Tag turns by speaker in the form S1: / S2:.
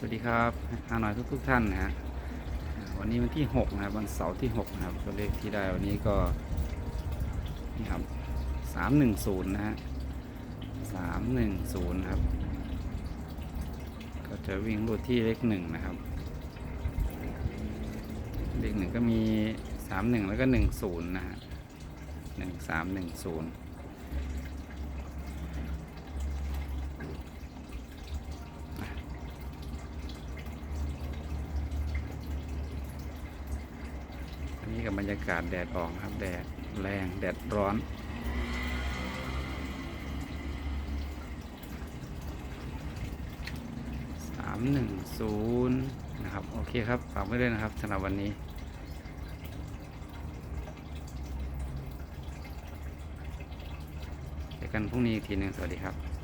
S1: สวัสดีครับฮานอยทุกทุกท่านนะฮะวันนี้วันที่6นะครับวันเสาร์ที่6นะครับตัวเลขที่ได้วันนี้ก็นี่ครับ310นะฮะ310นะครับ ก็จะวิ่งรูดที่เลขหนึ่งนะครับ เลขหนึ่งก็มี 31 แล้วก็ 10นะฮะ1310 นี้กับบรรยากาศแดดออกนะครับ แดดแรงแดดร้อน สามหนึ่งศูนย์นะครับ โอเคครับ ฝากไว้ด้วยนะครับสำหรับวันนี้เจอกันพรุ่งนี้อีกทีหนึ่งสวัสดีครับ